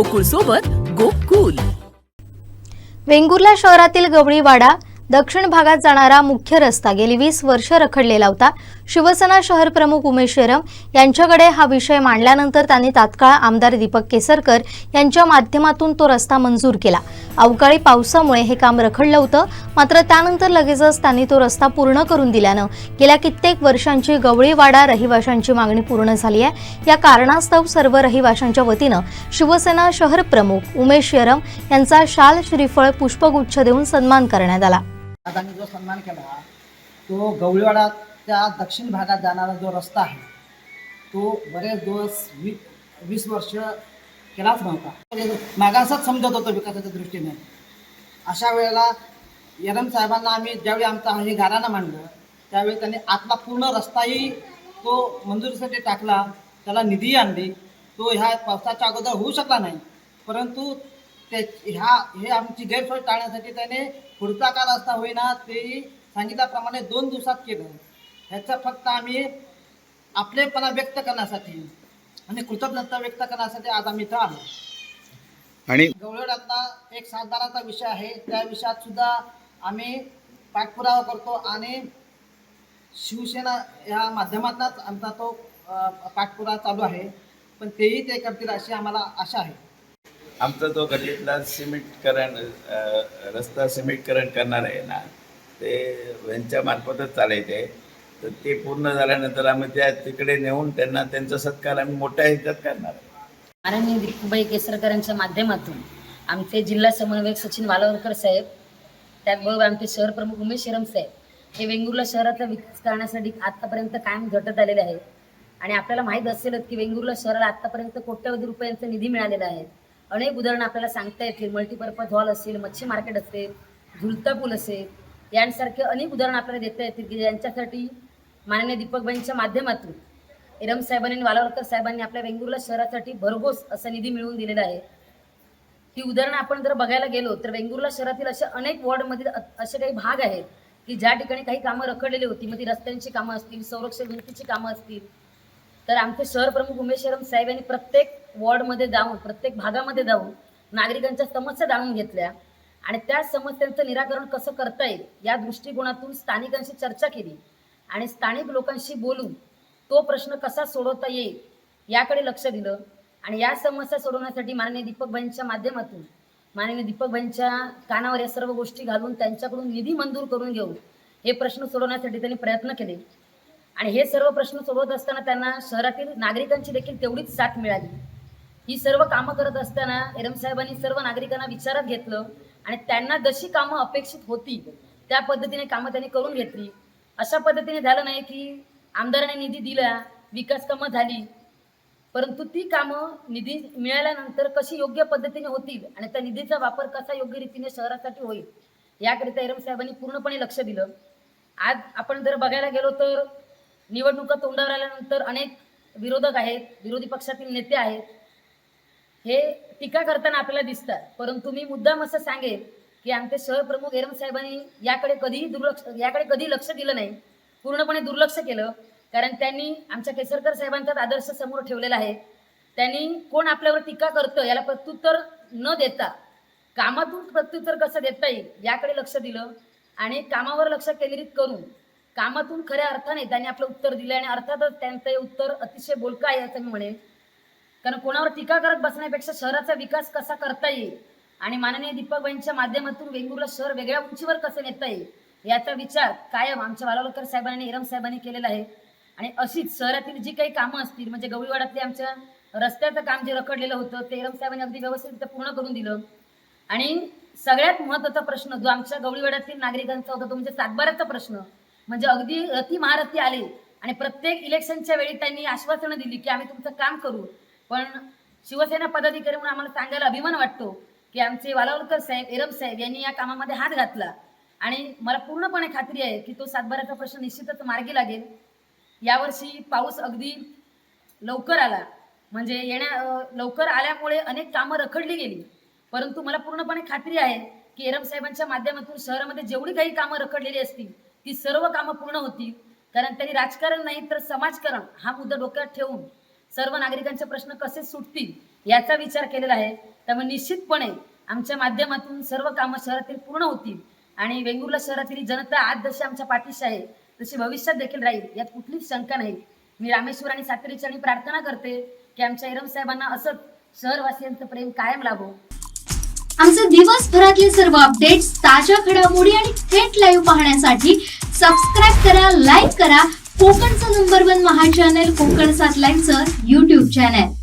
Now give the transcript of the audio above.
गोकुळ सोबत गोकुल. वेंगुर्ला शहरातील गवळीवाडा दक्षिण भागात जाणारा मुख्य रस्ता गेली वीस वर्ष रखडलेला होता. शिवसेना शहर प्रमुख उमेश शेरम यांच्याकडे हा विषय मांडल्यानंतर त्यांनी तात्काळ आमदार दीपक केसरकर यांच्या माध्यमातून तो रस्ता मंजूर केला. अवकाळी पावसामुळे हे काम रखडलं होतं. मात्र त्यानंतर लगेचच त्यांनी तो रस्ता पूर्ण करून दिल्यानं गेल्या कित्येक वर्षांची गवळीवाडा रहिवाशांची मागणी पूर्ण झाली आहे. या कारणास्तव सर्व रहिवाशांच्या वतीनं शिवसेना शहर प्रमुख उमेश शेरम यांचा शाल श्रीफळ पुष्पगुच्छ देऊन सन्मान करण्यात आला. जो सन्मान केला तो त्या दक्षिण भागात जाणारा जो रस्ता आहे तो बरेच दिवस वी वीस वर्ष केलाच नव्हता. म्हणजे मागासच समजत होतो विकासाच्या दृष्टीने. अशा वेळेला यरम साहेबांना आम्ही ज्यावेळी आमचा हे गाराणं मांडलं त्यावेळी त्यांनी आतला पूर्ण रस्ताही तो मंजुरीसाठी टाकला त्याला निधी आणली. तो ह्या पावसाच्या अगोदर होऊ शकला नाही. परंतु ते ह्या हे आमची गैरसोय टाळण्यासाठी त्याने पुढचा का रस्ता होईना तेही सांगितल्याप्रमाणे दोन दिवसात केलं. ह्याचं फक्त आम्ही आपलेपणा व्यक्त करण्यासाठी आणि कृतज्ञता व्यक्त करण्यासाठी आज आम्ही इथं आलो. आणि गवळडातला एक सातबाराचा विषय आहे. त्या विषयात सुद्धा आम्ही पाठपुरावा करतो आणि शिवसेना या माध्यमातूनच आमचा तो पाठपुरावा चालू आहे. पण तेही ते करतील अशी आम्हाला आशा आहे. आमचा जो गल्लीतला सिमेंटकरण रस्ता सिमेंटकरण करणार आहे ना ते यांच्या मार्फतच चालायचे. तर ते पूर्ण झाल्यानंतर आम्ही त्या तिकडे नेऊन त्यांना त्यांचा सत्कार आम्ही मोठ्या ह्याच्यात करणार. माननीय दीपूबाई केसरकरांच्या माध्यमातून आमचे जिल्हा समन्वयक सचिन वालावरकर साहेब त्याचबरोबर आमचे शहर प्रमुख उमेश शिरम साहेब हे वेंगुर्ला शहराचा विकास करण्यासाठी आतापर्यंत कायम झटत आलेले आहेत. आणि आपल्याला माहीत असेलच की वेंगुर्ला शहराला आतापर्यंत कोट्यवधी रुपयांचा निधी मिळालेला आहे. अनेक उदाहरणं आपल्याला सांगता येतील. मल्टीपर्पज हॉल असेल मच्छी मार्केट असेल झुलता पूल असेल यांसारखे अनेक उदाहरणं आपल्याला देता येतील की ज्यांच्यासाठी माननीय दीपकबाईंच्या माध्यमातून इरम साहेबांनी आणि वालावरकर साहेबांनी आपल्या वेंगुर्ला शहरासाठी भरघोस असा निधी मिळवून दिलेला आहे. ही उदाहरणं आपण जर बघायला गेलो तर वेंगुर्ला शहरातील असे अनेक वॉर्डमधील असे काही भाग आहेत की ज्या ठिकाणी काही कामं रखडलेली होती मग ती रस्त्यांची कामं असतील संरक्षण भिंतीची कामं असतील. तर आमचे शहर प्रमुख उमेश शरम साहेब यांनी प्रत्येक वॉर्डमध्ये जाऊन प्रत्येक भागामध्ये जाऊन नागरिकांच्या समस्या जाणून घेतल्या आणि त्या समस्यांचं निराकरण कसं करता येईल या दृष्टिकोनातून स्थानिकांशी चर्चा केली. आणि स्थानिक लोकांशी बोलून तो प्रश्न कसा सोडवता येईल याकडे लक्ष दिलं. आणि या समस्या सोडवण्यासाठी माननीय दीपकबाईंच्या माध्यमातून माननीय दीपकबाईंच्या कानावर या सर्व गोष्टी घालून त्यांच्याकडून निधी मंजूर करून घेऊन हे प्रश्न सोडवण्यासाठी त्यांनी प्रयत्न केले. आणि हे सर्व प्रश्न सोडवत असताना त्यांना शहरातील नागरिकांची देखील तेवढीच साथ मिळाली. ही सर्व कामं करत असताना एरम साहेबांनी सर्व नागरिकांना विचारात घेतलं आणि त्यांना जशी कामं अपेक्षित होती त्या पद्धतीने कामं त्यांनी करून घेतली. अशा पद्धतीने झालं नाही की आमदाराने निधी दिला विकास कामं झाली. परंतु ती कामं निधी मिळाल्यानंतर कशी योग्य पद्धतीने होतील आणि त्या निधीचा वापर कसा योग्य रीतीने शहरासाठी होईल याकरिता एरम साहेबांनी पूर्णपणे लक्ष दिलं. आज आपण जर बघायला गेलो तर निवडणुका तोंडावर आल्यानंतर अनेक विरोधक आहेत विरोधी पक्षातील नेते आहेत. हे टीका करताना आपल्याला दिसतात. परंतु मी मुद्दाम असं सांगेल की आमचे शहर प्रमुख एरम साहेबांनी याकडे कधीही दुर्लक्ष याकडे कधी लक्ष दिलं नाही. पूर्णपणे दुर्लक्ष केलं. कारण त्यांनी आमच्या केसरकर साहेबांचा आदर्श समोर ठेवलेला आहे. त्यांनी कोण आपल्यावर टीका करतं याला प्रत्युत्तर न देता कामातून प्रत्युत्तर कसं देता येईल याकडे लक्ष दिलं आणि कामावर लक्ष केंद्रित करून कामातून खऱ्या अर्थाने त्यांनी आपलं उत्तर दिलं आणि अर्थातच त्यांचं हे उत्तर अतिशय बोलकं आहे असं मी म्हणेन. कारण कोणावर टीका करत बसण्यापेक्षा शहराचा विकास कसा करता येईल आणि माननीय दीपकबाईंच्या माध्यमातून वेंगुर्ला शहर वेगळ्या उंचीवर कसं नेता येईल? याचा विचार कायम आमच्या वालावलकर साहेबांनी इरम साहेबांनी केलेला आहे. आणि अशीच शहरातील जी काही कामं असतील म्हणजे गवळीवाड्यातले आमच्या रस्त्याचं काम जे रखडलेलं होतं ते इरम साहेबांनी अगदी व्यवस्थित पूर्ण करून दिलं. आणि सगळ्यात महत्त्वाचा प्रश्न जो आमच्या गवळीवाड्यातील नागरिकांचा होता तो म्हणजे सातबाऱ्याचा प्रश्न. म्हणजे अगदी रथी महारथी आले आणि प्रत्येक इलेक्शनच्या वेळी त्यांनी आश्वासनं दिली की आम्ही तुमचं काम करू. पण शिवसेना पदाधिकारी म्हणून आम्हाला सांगायला अभिमान वाटतो. की आमचे वालावलकर साहेब एरम साहेब यांनी या कामामध्ये हात घातला. आणि मला पूर्णपणे खात्री आहे की तो सातबाराचा प्रश्न निश्चितच मार्गी लागेल. यावर्षी पाऊस अगदी लवकर आला. म्हणजे येण्या लवकर आल्यामुळे अनेक कामं रखडली गेली. परंतु मला पूर्णपणे खात्री आहे की एरम साहेबांच्या माध्यमातून शहरामध्ये जेवढी काही कामं रखडलेली असतील ती सर्व कामं पूर्ण होतील. कारण त्यांनी राजकारण नाही तर समाजकारण हा मुद्दा डोक्यात ठेवून सर्व नागरिकांचे प्रश्न कसे सुटतील याचा विचार केलेला आहे. त्यामुळे निश्चितपणे आमच्या माध्यमातून सर्व कामं शहरातील पूर्ण होतील आणि वेंगुर्ला शहरातील जनता आज जशी आमच्या पाठीशी आहे. तशी भविष्यात देखील राहील यात कुठलीच शंका नाही. मी रामेश्वर आणि सातारीची आणि प्रार्थना करते की आमच्या इरम साहेबांना असंच शहरवासियांचं प्रेम कायम लाभो. आमचे दिवसभरातले सर्व अपडेट्स ताज्या घडामोडी आणि थेट लाईव्ह पाहण्यासाठी सबस्क्राईब करा लाईक करा. कोकणचं number one Maha channel Kokan सात लाईनचं युट्यूब चॅनल